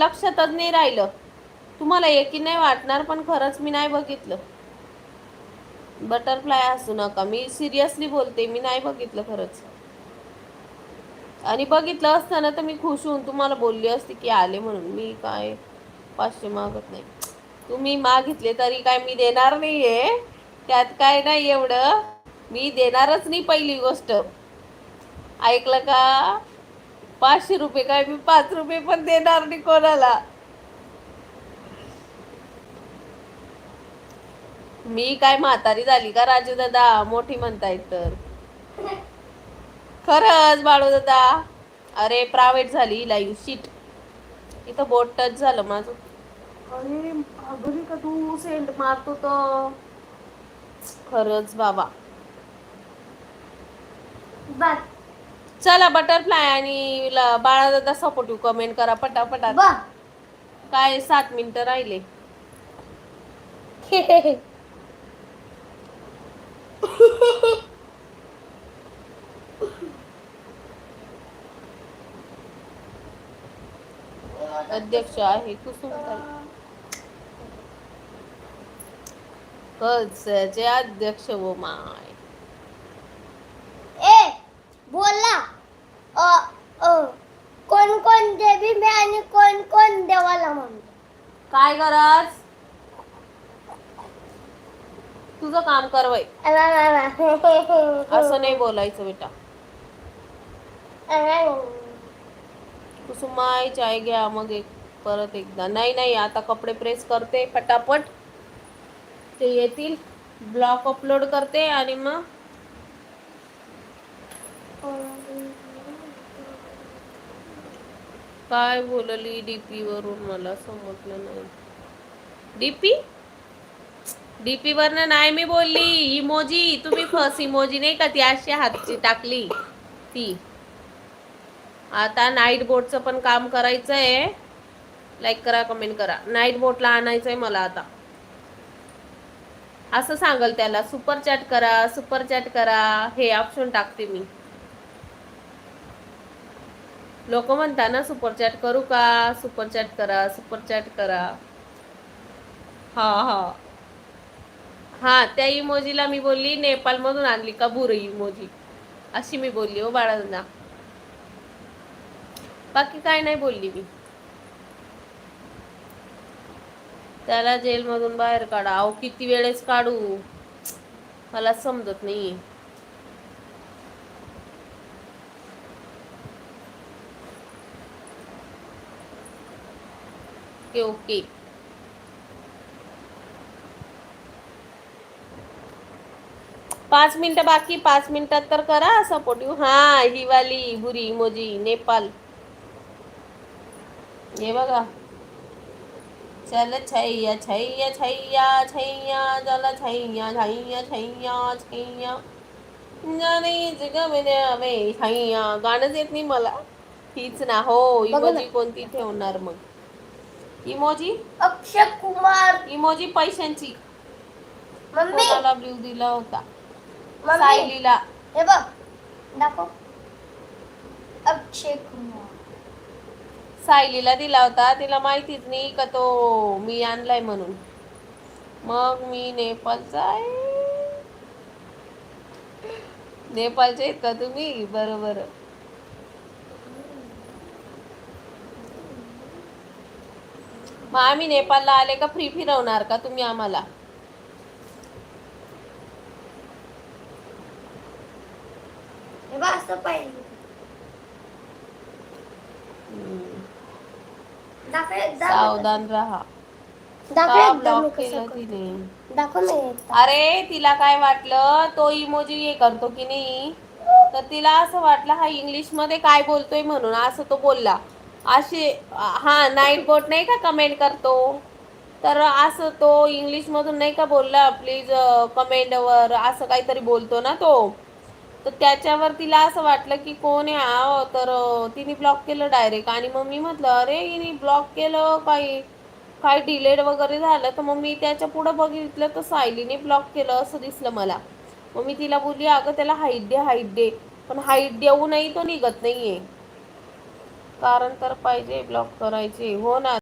लक्षातच नाही राहिलं. तुम्हाला एकी नाही वाटणार पण खरंच मी नाही बघितलं. बटरफ्लाय असू नका. मी सिरियसली बोलते मी नाही बघितलं खरंच. आणि बघितलं असताना तर मी खुश होऊन तुम्हाला बोलली असते की आले म्हणून. मी काय पाचशे मागत नाही. तुम्ही मागितले तरी काय मी देणार नाहीये. त्यात काय नाही एवढं. मी देणारच नाही पहिली गोष्ट. ऐकलं का? पाचशे रुपये काय? मी पाच रुपये पण देणार नाही कोणाला. मी काय म्हातारी झाली का राजू दादा? मोठी म्हणतायत तर. खरंच बाळू दादा. अरे प्रायव्हेट झाली लाईव्ह. शीट. इथं बोट टच झालं माझं. अरे अगदी का तू? सेंट मारतो तर. खरंच बाबा. चला बटरफ्लाय आणि ल- बाळा दादा सपोर्टिव्ह कमेंट करा पटापटात. बघ काय सात मिनिटं राहिले? अध्यक्ष आहे कुसुम कचे अध्यक्ष वो माय ए बोला अ अ कोण कोण देवी मी आणि कोण कोण देवाला म्हणतो काय गरज? तुझं काम करवाय असं नाही बोलायचं बेटा. कुसुमाई चाय घ्या मग एक परत एकदा. नाही नाही आता कपडे प्रेस करते पटापट. ते येतील. ब्लॉग अपलोड करते आणि मग काय बोलली डीपी वरून मला समजलं नाही. डीपी डीपी वरनं नाही मी बोलली. इमोजी तुम्ही फस इमोजी नाही का ती अशी हातची टाकली? ती. आता नाईट बोटचं पण काम करायचं आहे लाईक करा कमेंट करा. नाईट बोटला आणायचंय मला आता. असं सांगल त्याला. सुपर चॅट करा सुपर चॅट करा. हे ऑप्शन टाकते मी. लोक म्हणता ना सुपर चॅट करू का? सुपर चॅट करा सुपर चॅट करा. हा हा. हा त्या इमोजीला मी बोलली नेपाळ मधून आणली का बुर इमोजी अशी मी बोलली हो बाळांना. बाकी काय नाही बोलली मी. त्याला जेलमधून बाहेर काढा. अहो किती वेळेस काढू? मला समजत नाही ओके ओके. पाच मिनिटं बाकी पाच मिनिटात तर करा सपोर्टिव्ह हा ही वाली बुरी इमोजी नेपाल. हे बघा. चल छैया छैया छैया छैया चल छैया छैया छैया छैया. जाणे जगमने छैया. गाणंच येत नाही मला. हीच ना हो. इमोजी कोणती ठेवणार मग? इमोजी? अक्षय कुमार. इमोजी पैशांची. मम्मी. कोणाला ब्ल्यू दिला होता? मम्मी. सायलीला. हे बघ. दाखव. अक्षय कुमार. सायलीला दिला होता. तिला माहितीच नाही का तो मी आणलाय म्हणून. मग मी नेपाळचा आहे. नेपाळचे आहेत का तुम्ही? बरोबर मग आम्ही नेपाळला आले का फ्री फिरवणार का तुम्ही आम्हाला? असं पाहिजे. सावधान राहा. अरे तिला काय वाटलं? तो इमोजी हे करतो की नाही? तर तिला असं वाटलं हा इंग्लिशमध्ये काय बोलतोय म्हणून? असं तो बोलला. असे हा नाईट बोट नाही का कमेंट करतो? तर असं तो इंग्लिश मधून नाही का बोलला प्लीज कमेंटवर असं काहीतरी बोलतो ना तो. तर त्याच्यावर तिला असं वाटलं की कोण आहे? हा तर तिने ब्लॉक केलं डायरेक्ट आणि मग मी म्हटलं अरे हिने ब्लॉक केलं काही काही डिलेड वगैरे झालं. तर मग मी त्याच्या पुढं बघितलं तर सायलीने ब्लॉक केलं असं दिसलं मला. मग मी तिला बोलली अगं त्याला हाईट दे हाईट दे. पण हाईट देऊनही तो निघत नाही आहे कारण तर पाहिजे ब्लॉक करायचे. हो ना